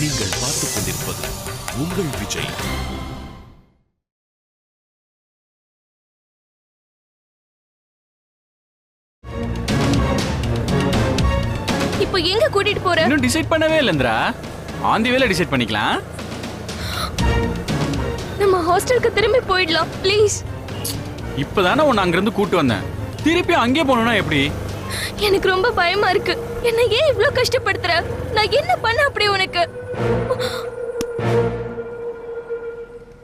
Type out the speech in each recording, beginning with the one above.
நீங்கள் பார்த்துக் கொண்டிருப்பது உங்கள் விஜய். இப்போ எங்க கூட்டிட்டு போற? இன்னும் டிசைட் பண்ணவே இல்லைந்திரா ஆந்தி வேலை டிசைட் பண்ணிக்கலாம். நம்ம ஹாஸ்டலுக்கு திரும்பி போயிடலாம் ப்ளீஸ் இப்பதானே உன்னை அங்கிருந்து கூட்டு வந்தேன். திருப்பி அங்கே போகணும்னா எப்படி? எனக்கு ரொம்ப பயமா இருக்கு. என்ன ஏன் இவ்ளோ கஷ்டப்படுத்துற? நான் என்ன பண்ண அப்படி உனக்கு?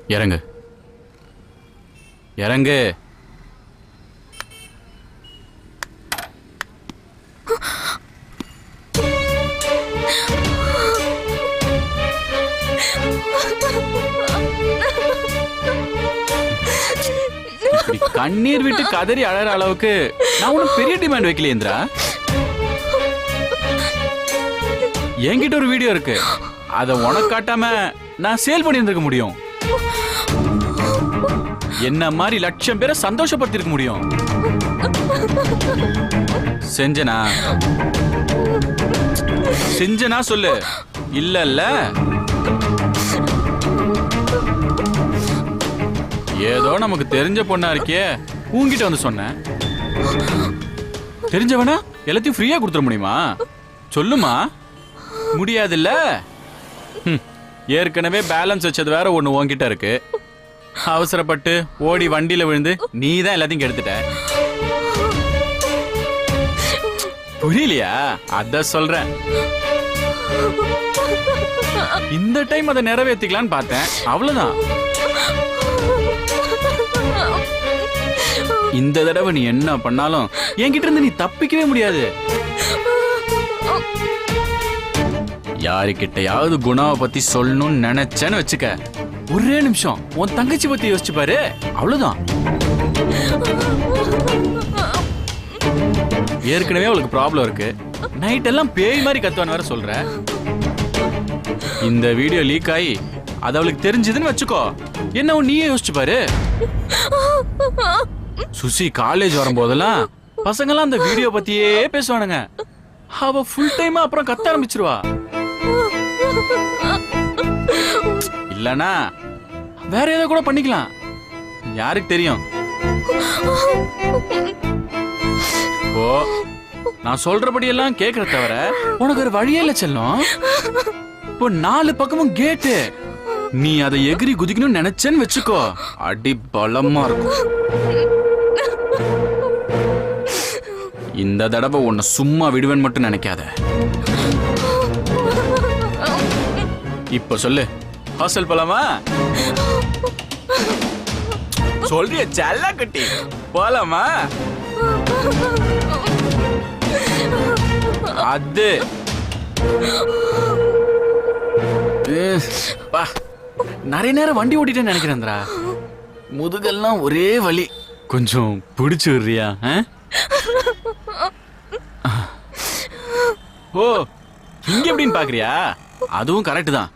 இறங்கு. இறங்கு. கண்ணீர் விட்டு கதறி அழற அளவுக்கு நான் ஒன்றும் பெரிய டிமாண்ட் வைக்கலையேந்திரா என்கிட்ட ஒரு வீடியோ இருக்கு. அதை உனக்கு காட்டாம நான் சேல் பண்ணியிருந்திருக்க முடியும். என்ன மாதிரி லட்சம் பேரை சந்தோஷப்படுத்திருக்க முடியும். செஞ்சனா? செஞ்சனா சொல்லு. இல்ல இல்ல ஏதோ நமக்கு தெரிஞ்ச பொண்ணா இருக்கே உங்ககிட்ட வந்து சொன்னேன். தெரிஞ்சவனா? எல்லாத்தையும் ஃப்ரீயா கொடுத்துட முடியுமா? சொல்லுமா? முடியாதுல்ல? ஏற்கனவே பேலன்ஸ் வச்சது வேற ஒண்ணு உன்கிட்ட இருக்கு. அவசரப்பட்டு ஓடி வண்டியில விழுந்து நீ தான் எல்லாத்தையும் கெடுத்துட்ட. புரியலையா? அத சொல்றேன். இந்த டைம் அதை நிறைவேற்றிக்கலான்னு பார்த்தேன். அவ்வளவுதான். இந்த தடவை நீ என்ன பண்ணாலும் என்கிட்ட இருந்து நீ தப்பிக்கவே முடியாது. யாருக்கிட்டையாவது குணாவை பத்தி சொல்லணும்னு நினைச்சேன்னு வச்சுக்க. ஒரே நிமிஷம் உன் தங்கச்சி பத்தி யோசிச்சு பாரு. அவ்வளவுதான். ஏற்கனவே அவளுக்கு ப்ராப்ளம் இருக்கு. நைட் எல்லாம் பேய் மாதிரி கத்துவான்னு வேற சொல்ற. இந்த வீடியோ லீக் ஆகி அது அவளுக்கு தெரிஞ்சதுன்னு வச்சுக்கோ. என்ன உன் நீயே யோசிச்சு பாரு. சுசி காலேஜ் வரும்போதெல்லாம் பசங்கெல்லாம் அந்த வீடியோ பத்தியே பேசுவானுங்க. அவ ஃபுல் டைம் அப்புறம் கத்த ஆரம்பிச்சிருவா. இல்லனா வேற ஏதோ கூட பண்ணிக்கலாம். யாருக்கு தெரியும்? ஓ நான் சொல்றபடி எல்லாம் கேக்குற தவிர உனக்கு ஒரு வழியே இல்ல செல்லும். இப்போ நாலு பக்கமும் கேட்டு நீ அதை எகிரி குதிக்கணும்னு நினைச்சேன்னு வச்சுக்கோ. அடி பலமா இருக்கும். இந்த தடவை உன்னை சும்மா விடுவேன் மட்டும் நினைக்காத. இப்ப சொல்லு. ஹாஸ்டல் போலாமா? சொல்றிய செல்ல கட்டி. போலாமா? அது. பா நிறைய நேரம் வண்டி ஓட்டிட்டேன்னு நினைக்கிறேன்டா. முதுகெல்லாம் ஒரே வலி. கொஞ்சம் பிடிச்சு விடுறியா ஆ? ஓ இங்க எப்படின்னு பாக்குறியா? அதுவும் கரெக்ட் தான்.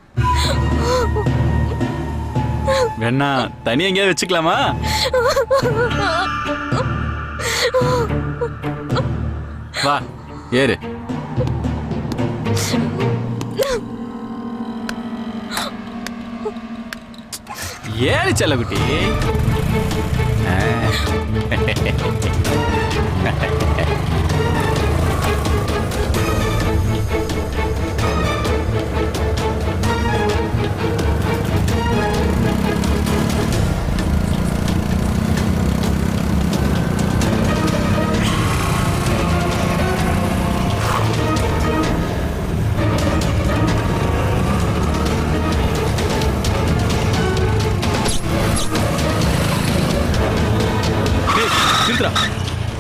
வேணா தனியா எங்கேயாவது வச்சுக்கலாமா? வா ஏறு. ஏறு செல்லக்குட்டி ஆ.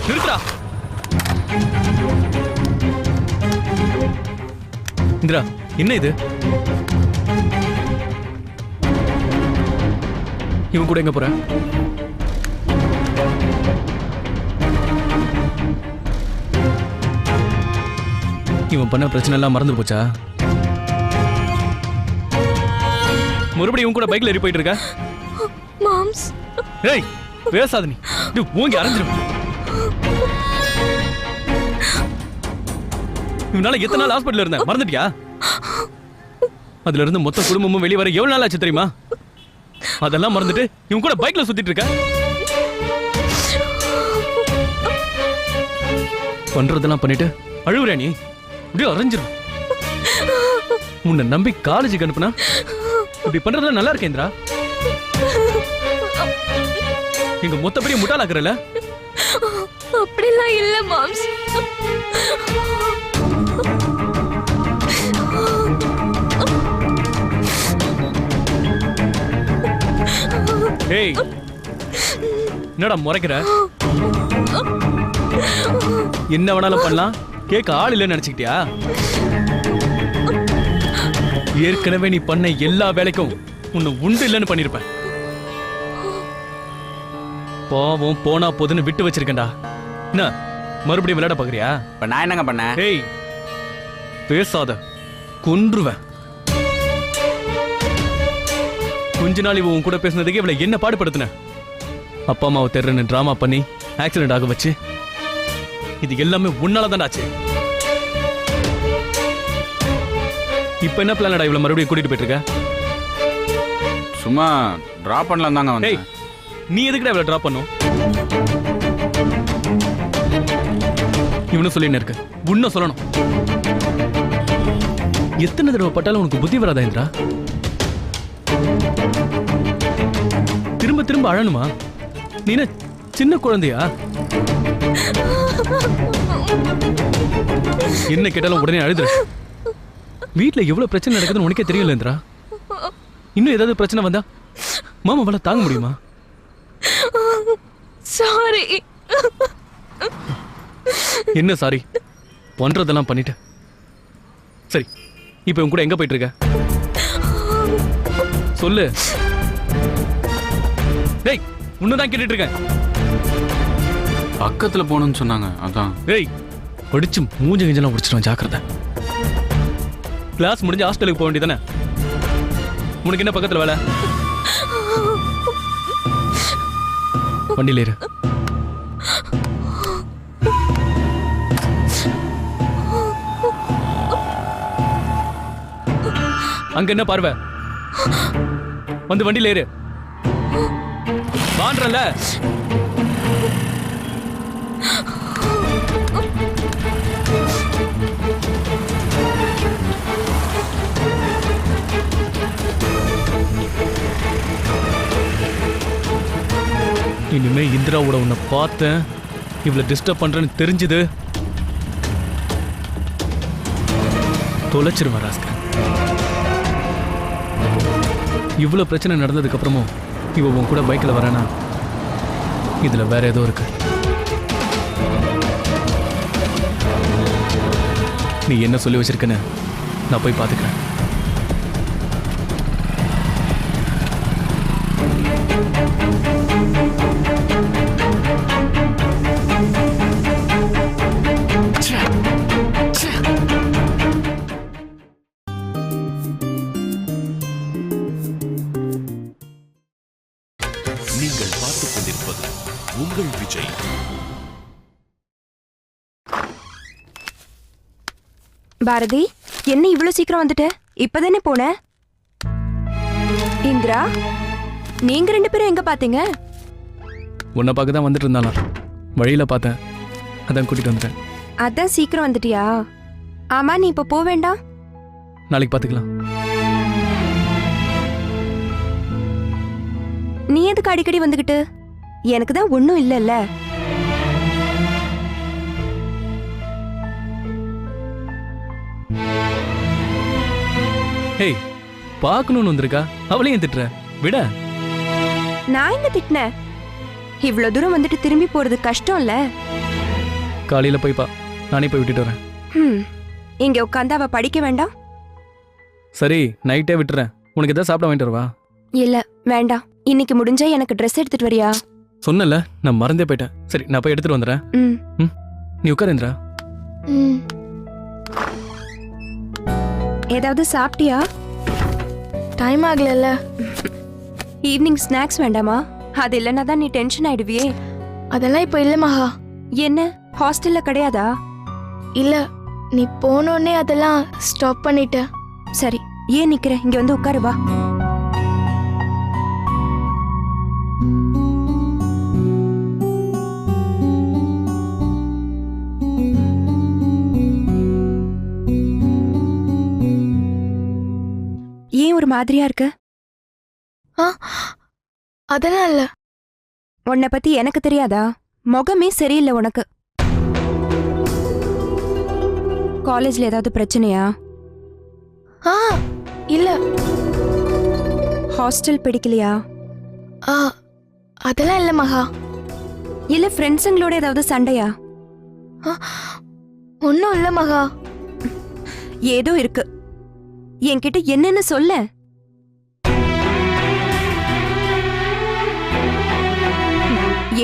நிறுத்துடா. இந்திரா என்ன இது? இவன் கூட எங்க போற? இவன் பண்ண பிரச்சனை எல்லாம் மறந்து போச்சா? மறுபடியும் இவன் கூட பைக்ல ஏறி போயிட்டு இருக்க? மாம்ஸ். ஏய் பேசாத நீ. ஊங்கி அரைஞ்சிரும் இவனால எத்தனை நாள் ஹாஸ்பிட்டல் இருந்தேன்? மறந்துட்டியா? அதுல இருந்து மொத்த குடும்பமும் வெளியே வர எவ்வளவு நாள் ஆச்சு தெரியுமா? அதெல்லாம் மறந்துட்டு இவன் கூட பைக்ல சுத்திட்டு இருக்க. பண்றதெல்லாம் பண்ணிட்டு அழுவுறா நீ. அப்படியே அரைஞ்சிரும். உன்னை நம்பி காலேஜுக்கு அனுப்புனா? இப்படி பண்றதுலாம் நல்லா இருக்கேந்திரா எங்க மொத்த பெரிய முட்டாளாக்குறல அப்படிலாம் இல்ல மாம்ஸ். ஏய் என்னடா முறைக்கிற? என்ன வேணாலும் பண்ணலாம். கேட்க ஆள் இல்லைன்னு நினைச்சுக்கிட்டியா? ஏற்கனவே நீ பண்ண எல்லா வேலைக்கும் உன்னை உண்டு இல்லைன்னு பண்ணிருப்பேன். பாவம் போனா போதுன்னு விட்டு வச்சிருக்கேன்டா. என்ன மறுபடியும் விளையாட பாக்குறியா இப்ப நான் என்னங்க பண்ணேன்? ஏய் பேசாத. கொன்றுவேன். கொஞ்ச நாள் இவன் கூட பேசுனதுக்கு இவளை என்ன பாடுபடுத்தின? அப்பா அம்மாவை தெருன்னு டிராமா பண்ணி ஆக்சிடென்ட் ஆக வச்சு இது எல்லாமே உன்னால ஆச்சு. இப்ப என்ன பிளானடா இவளை மறுபடியும் கூட்டிட்டு போயிட்டு சும்மா டிராப் பண்ணலாம் தாங்க ஏய் நீ எதுக்குடா இவளை டிராப் பண்ணும்? இவனும் சொல்லின்னு இருக்க. உன்ன சொல்லணும். எத்தனை தடவை பட்டாலும் உனக்கு புத்தி வராதா இந்திரா? திரும்ப திரும்ப அழணுமா? நீ சின்ன குழந்தையா? என்ன கேட்டாலும் உடனே அழுதுற வீட்ல எவ்வளவு பிரச்சனை நடக்குதுன்னு உனக்கே தெரியல இந்திரா. இன்னும் ஏதாவது பிரச்சனை வந்தா மாமா அவளை தாங்க முடியுமா? சாரி என்ன சாரி? பண்றதெல்லாம் பண்ணிட்டேன் சரி இப்போ உன் கூட எங்க போயிட்டு இருக்க? சொல்லு. டேய் உன்னதான் கேட்டுட்டு இருக்கேன் பக்கத்துல போகணும்னு சொன்னாங்க அதான். டேய் படிச்சு மூஞ்ச கிஞ்செல்லாம் முடிச்சிடும் ஜாக்கிரதை. கிளாஸ் முடிஞ்சு ஹாஸ்டலுக்கு போக வேண்டியதானே உனக்கு என்ன பக்கத்துல வேலை? வண்டியில ஏறு. அங்க என்ன பார்வை? வந்து வண்டியில ஏறு. வான்றல இனிமே இந்திராவோட உன்னை பார்த்தேன். இவளை டிஸ்டர்ப் பண்றேன்னு தெரிஞ்சுது. தொலைச்சிருவா ராஸ்கர். இவ்வளவு பிரச்சனை நடந்ததுக்கு அப்புறமும் இவ உன் கூட பைக்கில் வரானா இதில் வேற ஏதோ இருக்கு. நீ என்ன சொல்லி வச்சிருக்கன்னு நான் போய் பார்த்துக்கிறேன். பாரதி என்ன இவ்ளோ சீக்கிரம் வந்துட்ட? இப்பதானே போன? இந்திரா நீங்க ரெண்டு பேரும் எங்க பாத்தீங்க? உன்னை பார்க்க தான் வந்துட்டு இருந்தாலாம் வழியில பார்த்தேன். அதான் கூட்டிட்டு வந்துட்டேன். அதான் சீக்கிரம் வந்துட்டியா? ஆமா நீ இப்ப போக வேண்டாம். நாளைக்கு பார்த்துக்கலாம் நீ எதுக்கு அடிக்கடி வந்துகிட்டு? எனக்கு தான் ஒன்றும் இல்லைல்ல. ஏய் பார்க்கணும்னு வந்திருக்கா? அவளையும் திட்டுற? விட. நான் எங்க திட்டினேன் இவ்வளோ தூரம் வந்துட்டு திரும்பி போறது கஷ்டம்ல. காலையில போய் பா. நானே போய் விட்டுட்டு வரேன். ம் இங்க உட்காந்து அவ படிக்க வேண்டாம்? சரி நைட்டே விட்டுறேன். உனக்கு எதாவது சாப்பிட வாங்கிட்டு வரவா? இல்ல வேண்டாம். இன்னைக்கு முடிஞ்சா எனக்கு ட்ரெஸ் எடுத்துட்டு வரியா? சொன்னல நான் மறந்தே போயிட்டேன். சரி நான் போய் எடுத்துட்டு வந்துடுறேன். ம். நீ உட்காரேந்திரா ம். ஏதாவது சாப்பிட்டியா? டைம் ஆகலல்ல. ஈவினிங் ஸ்நாக்ஸ் வேண்டாமா? அது இல்லைன்னா தான் நீ டென்ஷன் ஆயிடுவியே. அதெல்லாம் இப்போ இல்ல மகா. என்ன? ஹாஸ்டல்ல கிடையாதா? இல்ல நீ போனோடனே அதெல்லாம் ஸ்டாப் பண்ணிட்ட. சரி ஏன் நிக்கிற? இங்க வந்து உட்காரு வா. ஒரு மாதிரியா இருக்கு? ஆ அதெல்லாம் இல்ல. உன்னை பத்தி எனக்கு தெரியாதா? முகமே சரியில்லை உனக்கு. காலேஜ்ல ஏதாவது பிரச்சனையா? ஆ இல்ல. ஹாஸ்டல் பிடிக்கலையா? ஆ அதெல்லாம் இல்ல மகா. இல்ல ஃப்ரெண்ட்ஸுங்களோட ஏதாவது சண்டையா? ஒன்னும் இல்ல மகா. ஏதோ இருக்கு. என்கிட்ட என்னன்னு சொல்ல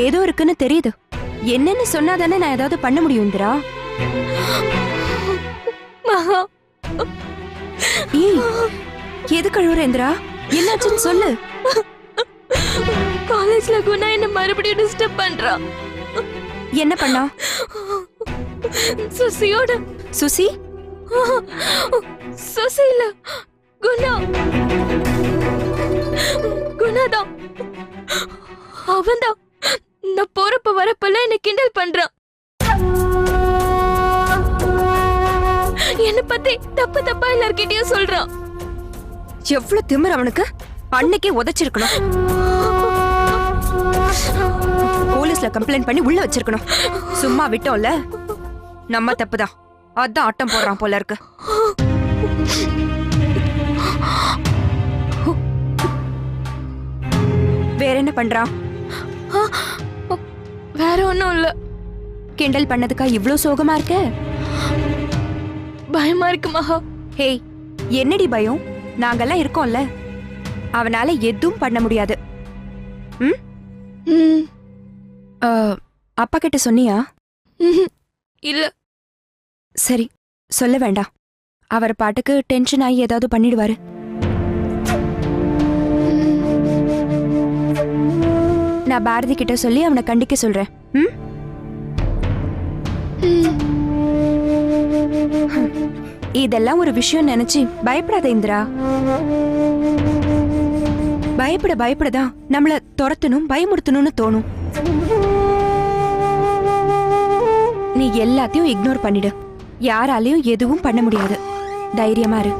ஏதோ இருக்குன்னு தெரியுது. என்னன்னு சொன்னாதானே நான் ஏதாவது பண்ண முடியும் இந்திரா? மகா ஏய் எது கழுவுற இந்திரா? என்னாச்சுன்னு சொல்லு. காலேஜ்ல குணா என்ன மறுபடியும் டிஸ்டர்ப் பண்றா. என்ன பண்ணா? சுசியோட. சுசி? சுசி இல்ல குணா. குணாதான் அவன்தான் நான் போறப்ப வரப்பெல்லாம் என்ன கிண்டல் பண்றான். என்ன பத்தி தப்பு தப்பா எல்லார்கிட்டயும் சொல்றான். எவ்வளவு திமிர் அவனுக்கு? அன்னைக்கே உதைச்சிருக்கணும். போலீஸ்ல கம்ப்ளைண்ட் பண்ணி உள்ள வச்சிருக்கணும். சும்மா விட்டோம்ல? நம்ம தப்புதான். அதான் ஆட்டம் போடுறான் போல இருக்கு. வேற என்ன பண்றான்? வேற ஒண்ணும் இல்ல. கிண்டல் பண்ணதுக்கா இவ்ளோ சோகமா இருக்க? பயமா இருக்கு மகா. ஹேய் என்னடி பயம்? நாங்கெல்லாம் இருக்கோம்ல. அவனால எதுவும் பண்ண முடியாது. ம்? ம், அப்பா கிட்ட சொன்னியா. இல்ல. சரி சொல்ல வேண்டாம். அவர் பாட்டுக்கு டென்ஷன் ஆகி ஏதாவது பண்ணிடுவாரு. நான் பாரதி கிட்ட சொல்லி அவனை கண்டிக்க சொல்றேன். ம்? இதெல்லாம் ஒரு விஷயம் நினைச்சு பயப்படாத இந்திரா. பயப்பட பயப்படதான். நம்மள துரத்தணும் பயமுறுத்தணும்னு தோணும். நீ எல்லாத்தையும் இக்னோர் பண்ணிடு. யாராலையும் எதுவும் பண்ண முடியாது. தைரியமா இரு.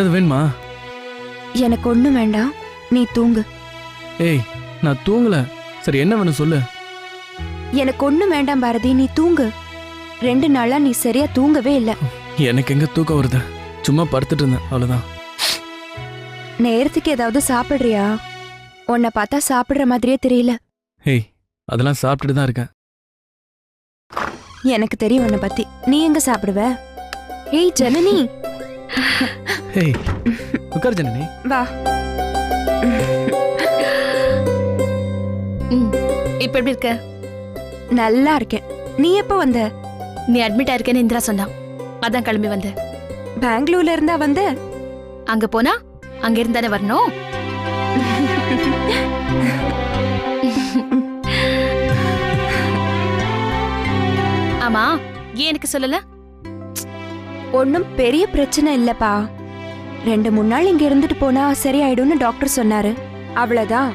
ஏதாவது வேணுமா? எனக்கு ஒண்ணும் வேண்டாம். நீ தூங்கு. ஏய் நான் தூங்கல. சரி என்ன வேணும் சொல்லு. எனக்கு ஒண்ணும் வேண்டாம் பாரதி நீ தூங்கு. ரெண்டு நாளா நீ சரியா தூங்கவே இல்ல. எனக்கு எங்க தூக்கம் வருது? சும்மா படுத்துட்டு இருந்தேன் அவ்வளவுதான். நேரத்துக்கு ஏதாவது சாப்பிடுறியா? உன்னை பார்த்தா சாப்பிடுற மாதிரியே தெரியல. ஏய் அதெல்லாம் சாப்பிட்டுட்டு தான் இருக்கேன். எனக்கு தெரியும் உன்னை பத்தி. நீ எங்க சாப்பிடுவ? ஏய் ஜனனி. ஏய் உட்கார் ஜனனி. வா. ம் இப்ப எப்படி இருக்க? நல்லா இருக்கேன். நீ எப்ப வந்த? நீ அட்மிட் ஆயிருக்கேன்னு இந்திரா சொன்னான் அதான் கிளம்பி வந்தேன் பெங்களூர்ல இருந்தா வந்த? அங்க போனா? அங்க இருந்தானே வரணும். ஆமா ஏன் எனக்கு சொல்லல? ஒன்னும் பெரிய பிரச்சனை இல்லப்பா. ரெண்டு மூணு நாள் இங்க இருந்துட்டு போனா சரியாயிடும்னு டாக்டர் சொன்னாரு. அவ்வளவுதான்.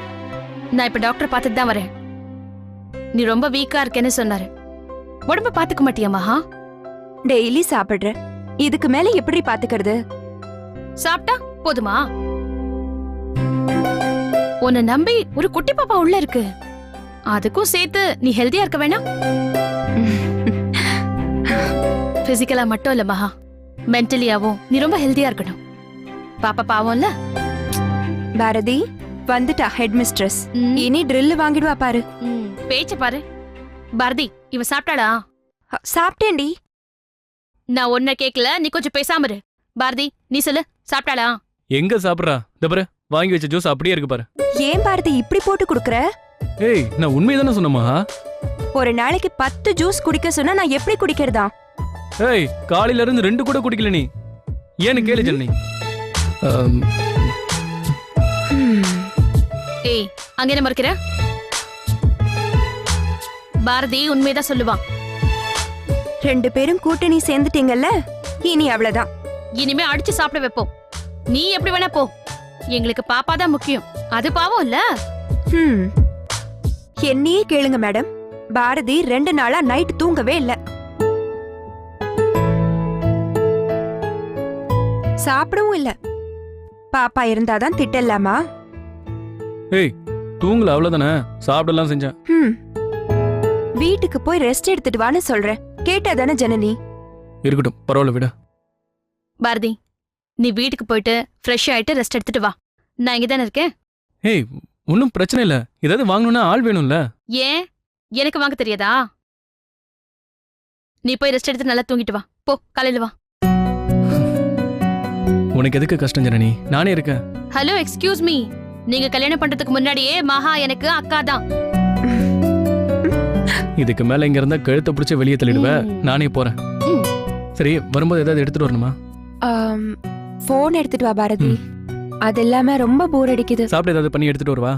நான் இப்ப டாக்டர் பார்த்துட்டு தான் வரேன். நீ ரொம்ப வீக்கா இருக்கேன்னு சொன்னாரு. உடம்ப பாத்துக்க மாட்டியா மகா? டெய்லி சாப்பிடுற. இதுக்கு மேல எப்படி பாத்துக்கிறது சாப்பிட்டா போதுமா? உன்னை நம்பி ஒரு குட்டி பாப்பா உள்ள இருக்கு. அதுக்கும் சேர்த்து நீ ஹெல்தியா இருக்க வேணாம். பிசிக்கலா மட்டும் இல்ல மகா. மென்டலியாவும் நீ ரொம்ப ஹெல்தியா இருக்கணும். பாப்பா பாவம்ல? பாரதி வந்துட்டா ஹெட் மிஸ்ட்ரஸ். இனி ட்ரில் வாங்கிடுவா பாரு. பேச்ச பாரு. பாரதி இவ சாப்பிட்டாளா? சாப்பிட்டேன்டி. நான் ஒன்ன கேக்கல நீ கொஞ்சம் பேசாம இரு. பாரதி நீ சொல்லு சாப்பிட்டாளா? எங்க சாப்பிட்றா? இந்த பாரு வாங்கி வச்ச ஜூஸ் அப்படியே இருக்கு பாரு. ஏன் பாரதி இப்படி போட்டு குடுக்குற? ஏய் நான் உண்மையை தானே சொன்னேன் மகா. ஒரு நாளைக்கு பத்து ஜூஸ் குடிக்க சொன்னா நான் எப்படி குடிக்கிறதா? ஏய் காலையில இருந்து ரெண்டு கூட குடிக்கல நீ. ஏன்னு கேளு ஜனனி. ஆம், ஹம். ஏய் அங்க என்ன மறுக்கிற? பாரதி உண்மையதான் சொல்லுவான் ரெண்டு பேரும் கூட்டணி சேர்ந்துட்டீங்கல்ல? இனி அவ்வளவுதான். இனிமே அடிச்சு சாப்பிட வைப்போம். நீ எப்படி வேணா போ. எங்களுக்கு பாப்பா தான் முக்கியம். அது பாவம் இல்ல? ஹம். என்னையே கேளுங்க மேடம். பாரதி ரெண்டு நாளா நைட் தூங்கவே இல்ல. சாப்பிடவும் இல்ல. பாப்பா இருந்தாதான் திட்டலாமா? ஏய் தூங்கல அவ்வளவுதானே? சாப்பிடலாம் செஞ்சேன். ஹம். வீட்டுக்கு போய் ரெஸ்ட் எடுத்துட்டு வான்னு சொல்றேன். கேட்டாதானே ஜனனி? இருக்கட்டும் பரவாயில்ல விட. பாரதி நீ வீட்டுக்கு போயிட்டு ஃப்ரெஷ் ஆயிட்டு ரெஸ்ட் எடுத்துட்டு வா. நான் இங்க தானே இருக்கேன். ஏய் ஒன்றும் பிரச்சனை இல்லை. ஏதாவது வாங்கணும்னா ஆள் வேணும்ல. ஏன்? எனக்கு வாங்க தெரியாதா? நீ போய் ரெஸ்ட் எடுத்து நல்லா தூங்கிட்டு வா. போ காலையில வா. உனக்கு எதுக்கு கஷ்டம் ஜனனி? நானே இருக்கேன். ஹலோ எக்ஸ்கியூஸ் மீ நீங்க கல்யாணம் பண்றதுக்கு முன்னாடியே மகா எனக்கு அக்கா தான். இதுக்கு மேல இங்க இருந்தா கழுத்தை பிடிச்ச வெளியே தள்ளிடுவேன். நானே போறேன். சரி வரும்போது ஏதாவது எடுத்துட்டு வரணுமா? போன் எடுத்துட்டு வா பாரதி. அது இல்லாம ரொம்ப போர் அடிக்குது. சாப்பிட ஏதாவது பண்ணி எடுத்துட்டு வருவா?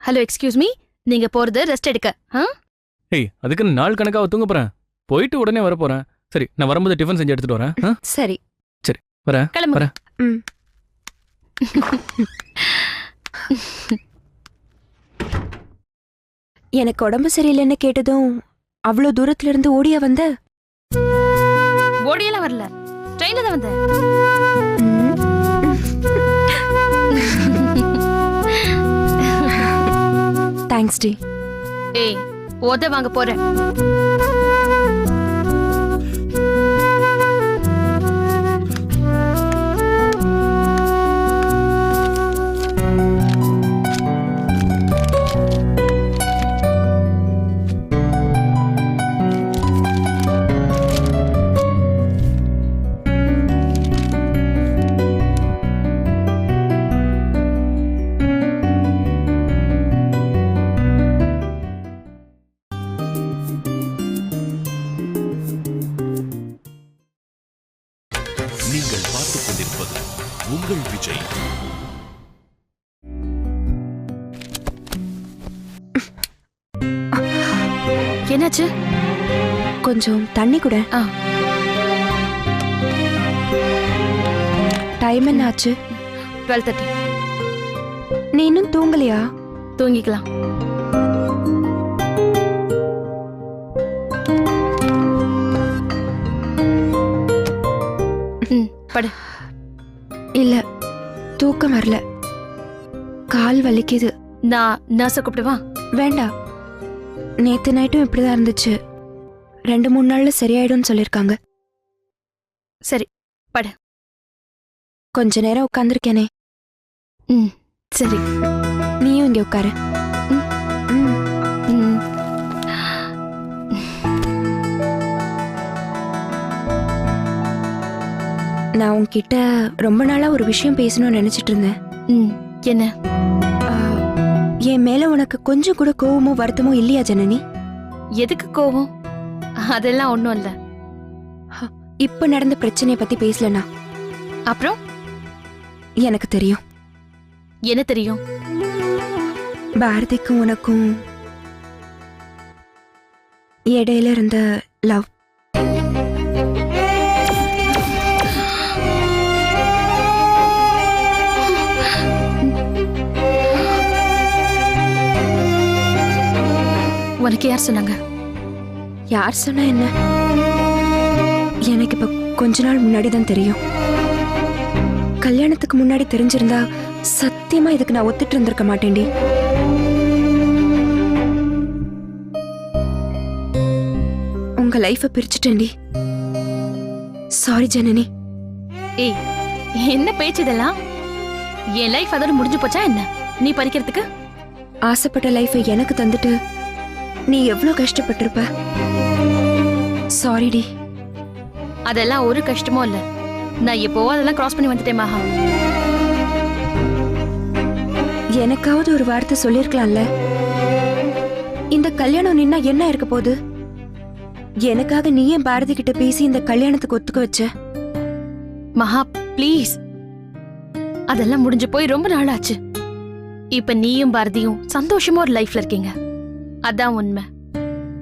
ஹலோ எக்ஸ்கியூஸ் மீ நீங்க போறது ரெஸ்ட் எடுக்க. ஆ? ஏய் அதுக்கு நாள் கணக்காக தூங்க போறேன். போயிட்டு உடனே வர போறேன். சரி நான் வரும்போது டிஃபன் செஞ்சு எடுத்துட்டு வரேன். ஆ? வரேன். ம். எனக்கு உடம்பு சரியில்லைன்னு கேட்டதும் அவ்வளவு தூரத்துல இருந்து ஓடியா வந்த? ஓடியெல்லாம் வரல. ட்ரெயின்ல தான் வந்தேன். தேங்க்ஸ் டி ஏய் ஓத வாங்க போறேன். நீங்கள் பார்த்துக் கொண்டிருப்பது உங்கள் விஜய். என்னாச்சு? கொஞ்சம் தண்ணி கூட. ஆ. டைம் என்ன ஆச்சு டுவெல் தேர்ட்டி நீ இன்னும் தூங்கலையா? தூங்கிக்கலாம். படு இல்ல தூக்கம் வரல. கால் வலிக்குது. நான் நர்ஸை கூப்பிடுவா வேண்டாம் நேத்து நைட்டும் இப்படிதான் இருந்துச்சு. ரெண்டு மூணு நாள்ல சரியாயிடும்னு சொல்லிருக்காங்க சரி கொஞ்ச நேரம் உட்காந்துருக்கேனே ம். சரி நீயும் இங்க உட்காரு. நான் உன்கிட்ட ரொம்ப நாளா ஒரு விஷயம் பேசணும்னு நினைச்சிட்டு இருந்தேன். ம் என்ன? என் மேல உனக்கு கொஞ்சம் கூட கோவமோ வருத்தமோ இல்லையா ஜனனி? எதுக்கு கோவம்? அதெல்லாம் ஒன்றும் இல்லை. இப்ப நடந்த பிரச்சனைய பத்தி பேசலனா அப்புறம்? எனக்கு தெரியும். என்ன தெரியும்? பாரதிக்கும் உனக்கும் இடையில இருந்த லவ். உனக்கு யார் சொன்னாங்க? யார் சொன்னா என்ன? எனக்கு இப்ப கொஞ்ச நாள் முன்னாடி தான் தெரியும். கல்யாணத்துக்கு முன்னாடி தெரிஞ்சிருந்தா சத்தியமா இதுக்கு நான் ஒத்துட்டு இருந்திருக்க மாட்டேன்டி. உங்க லைஃப பிரிச்சுட்டேன்டி. சாரி ஜனனி. ஏய் என்ன பேச்சு இதெல்லாம்? என் லைஃப் அதோட முடிஞ்சு போச்சா என்ன? நீ பறிக்கிறதுக்கு ஆசைப்பட்ட லைஃபை எனக்கு தந்துட்டு நீ எவ்வளோ கஷ்டப்பட்டிருப்ப? சாரிடி அதெல்லாம் ஒரு கஷ்டமும் இல்ல. நான் எப்போவோ அதெல்லாம் கிராஸ் பண்ணி வந்துட்டேன் மகா. எனக்காவது ஒரு வார்த்தை சொல்லிருக்கலாம்ல? இந்த கல்யாணம் நின்னா என்ன இருக்க போகுது? எனக்காக நீ ஏன் பாரதி கிட்ட பேசி இந்த கல்யாணத்துக்கு ஒத்துக்க வச்ச? மகா ப்ளீஸ் அதெல்லாம் முடிஞ்சு போய் ரொம்ப நாள் ஆச்சு இப்ப நீயும் பாரதியும் சந்தோஷமா ஒரு லைஃப்ல இருக்கீங்க. அதான் உண்மை.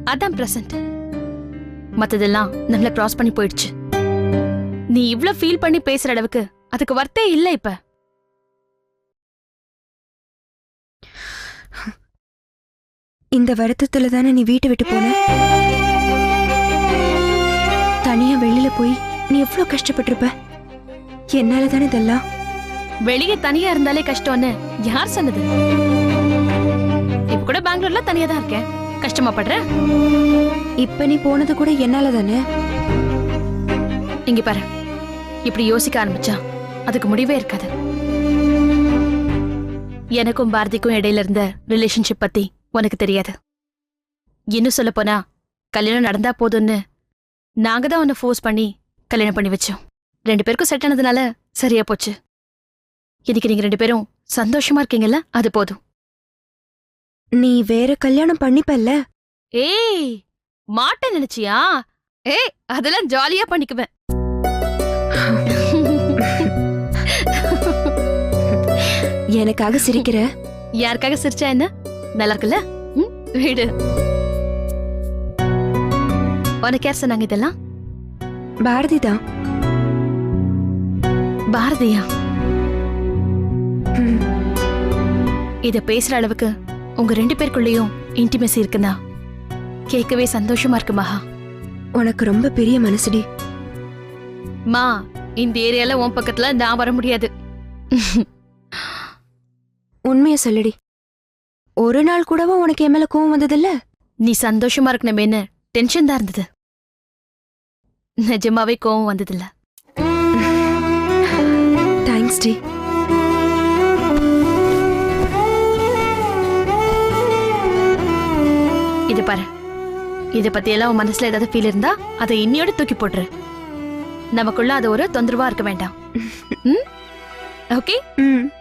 அதான் பிரசன்ட் மத்ததெல்லாம் நம்மள கிராஸ் பண்ணி போயிடுச்சு. நீ இவ்ளோ ஃபீல் பண்ணி பேசுற அளவுக்கு அதுக்கு வர்த்தே இல்ல இப்ப. இந்த வருத்தத்துல தானே நீ வீட்டை விட்டு போன? தனியா வெளியில போய் நீ எவ்வளவு கஷ்டப்பட்டிருப்ப? என்னால தானே இதெல்லாம்? வெளியே தனியா இருந்தாலே கஷ்டம்னு யார் சொன்னது? கூட பெங்களூர்ல தனியா தான் இருக்கேன். கஷ்டமா படுற? இப்ப நீ போனது கூட என்னால தானே? இங்க பாரு. இப்படி யோசிக்க ஆரம்பிச்சா அதுக்கு முடிவே இருக்காது. எனக்கும் பாரதிக்கும் இடையில இருந்த ரிலேஷன்ஷிப் பத்தி உனக்கு தெரியாது. இன்னும் சொல்ல போனா கல்யாணம் நடந்தா போதும்னு நாங்க தான் உன்னை ஃபோர்ஸ் பண்ணி கல்யாணம் பண்ணி வச்சோம். ரெண்டு பேருக்கும் செட் ஆனதுனால சரியா போச்சு. இன்னைக்கு நீங்க ரெண்டு பேரும் சந்தோஷமா இருக்கீங்கல்ல அது போதும். நீ வேற கல்யாணம் பண்ணிப்பல்ல? ஏய் மாட்ட நினைச்சியா? ஏய் அதெல்லாம் ஜாலியா பண்ணிக்குவேன். எனக்காக சிரிக்கிற? யாருக்காக சிரிச்சா என்ன? நல்லா இருக்குல்ல வீடு. உனக்கு யார் சொன்னாங்க இதெல்லாம்? பாரதி தான். பாரதியா? இத பேசுற அளவுக்கு உங்க ரெண்டு பேருக்குள்ளேயும் இன்டிமெசி இருக்குன்னா கேட்கவே சந்தோஷமா இருக்கு மகா. உனக்கு ரொம்ப பெரிய மனசுடி. மா இந்த ஏரியால உன் பக்கத்துல நான் வர முடியாது. உண்மைய சொல்லுடி. ஒரு நாள் கூடவும் உனக்கு என் மேல கோவம் வந்ததில்ல? நீ சந்தோஷமா இருக்கணுமேன்னு டென்ஷன் தான் இருந்தது. நிஜமாவே கோவம் வந்ததில்ல. தேங்க்ஸ் டி. இது பாரு. இத பத்தி எல்லாம் உன் மனசுல ஏதாவது ஃபீல் இருந்தா அதை இன்னியோட தூக்கி போட்டுரு. நமக்குள்ள அது ஒரு தொந்தரவா இருக்க வேண்டாம். ஓகே? ம்.